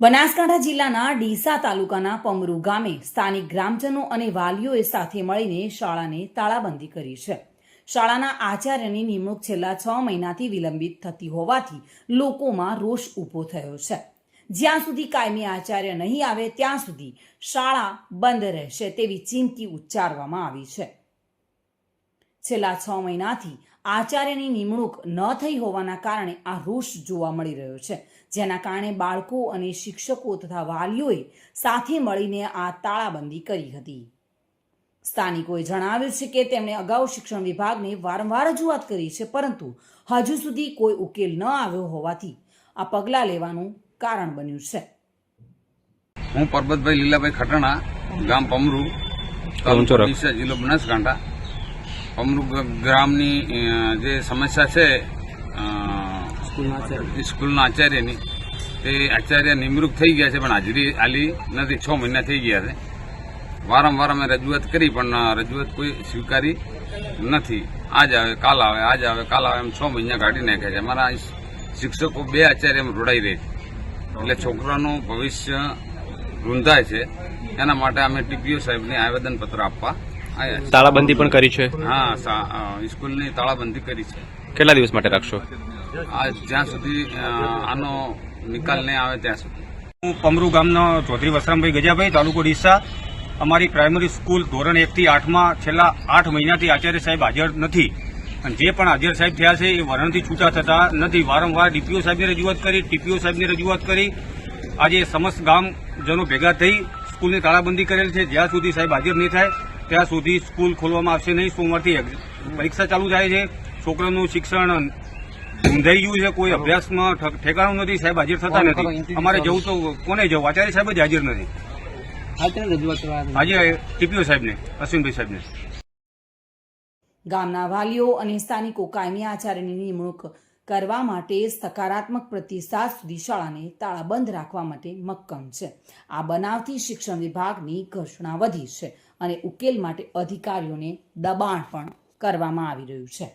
બનાસકાંઠા જિલ્લાના ડીસા તાલુકાના પમરુ ગામે સ્થાનિક ગ્રામજનો અને વાલીઓએ સાથે મળીને શાળાને તાળાબંધી કરી છે. શાળાના આચાર્યની નિમણૂક છેલ્લા છ મહિનાથી વિલંબિત થતી હોવાથી લોકોમાં રોષ ઊભો થયો છે. જ્યાં સુધી કાયમી આચાર્ય નહીં આવે, ત્યાં સુધી શાળા બંધ રહેશે તેવી ચીમકી ઉચ્ચારવામાં આવી છે. છેલ્લા છ મહિનાથી આચાર્યની નિમણૂક ન થઈ હોવાના કારણે આ રોષ જોવા મળી રહ્યો છે. જેના કારણે બાળકો અને શિક્ષકો તથા વાલીઓએ સાથે મળીને આ તાળાબંધી કરી હતી. સ્થાનિકોએ જણાવ્યું છે કે તેમણે અગાઉ શિક્ષણ વિભાગને વારંવાર રજૂઆત કરી છે પરંતુ હજુ સુધી કોઈ ઉકેલ ન આવ્યો હોવાથી આ પગલાં લેવાનું કારણ બન્યું છે. હું પરબતભાઈ લીલાભાઈ ખટણા ગામ પમરુ જિલ્લો બનાસકાંઠા. ગ- ગ્રામની જે સમસ્યા છે સ્કૂલના આચાર્યની તે આચાર્ય નિમણૂક થઈ ગયા છે પણ હાજરી આલી નથી છ મહિના થઈ ગયા છે. વારંવાર અમે રજૂઆત કરી પણ રજૂઆત કોઈ સ્વીકારી નથી. આજ આવે કાલ આવે આજ આવે કાલ આવે એમ છ મહિના કાઢી નાખ્યા છે. અમારા શિક્ષકો બે આચાર્ય એમ રોડાઈ રહે છે. એટલે છોકરાનું ભવિષ્ય રૂંધાય છે. એના માટે અમે ટીપીઓ સાહેબને આવેદનપત્ર આપવા તાળાબંધી પણ કરી છે? હા સ્કૂલની તાળાબંધી કરી છે. કેટલા દિવસ માટે રાખશો? જ્યાં સુધી આનો નિકાલ નહીં આવે ત્યાં સુધી. હું પમરુ ગામનો ચૌધરી વસરામભાઈ ગજાભાઈ તાલુકો ડીસા. અમારી પ્રાઇમરી સ્કૂલ ધોરણ એકથી આઠમાં છેલ્લા આઠ મહિનાથી આચાર્ય સાહેબ હાજર નથી. અને જે પણ હાજર સાહેબ થયા છે એ વરણથી છૂટા થતા નથી. વારંવાર ડીપીઓ સાહેબની રજૂઆત કરી ટીપીઓ સાહેબની રજૂઆત કરી. આજે સમસ્ત ગામજનો ભેગા થઈ સ્કૂલની તાળાબંધી કરેલ છે. જ્યાં સુધી સાહેબ હાજર નહીં થાય ત્યાં સુધી સ્કૂલ ખોલવામાં આવશે નહીં સોમવારથી પરીક્ષા ચાલુ થાય છે. છોકરાનું શિક્ષણ ઊંધાઈ ગયું છે કોઈ અભ્યાસમાં ઠેકાણું નથી સાહેબ હાજર થતા નથી. અમારે જવું તો કોને જવું? આચાર્ય સાહેબ જ હાજર નથી. આજે ટીપીઓ સાહેબને અશ્વિનભાઈ સાહેબને. ગામના વાલીઓ અને સ્થાનિકો કાયમી આચાર્યની નિમણૂક કરવા માટે સકારાત્મક પ્રતિસાદ સુધી શાળાને તાળાબંધ રાખવા માટે મક્કમ છે. આ બનાવથી શિક્ષણ વિભાગની ઘર્ષણા વધી છે અને ઉકેલ માટે અધિકારીઓને દબાણ પણ કરવામાં આવી રહ્યું છે.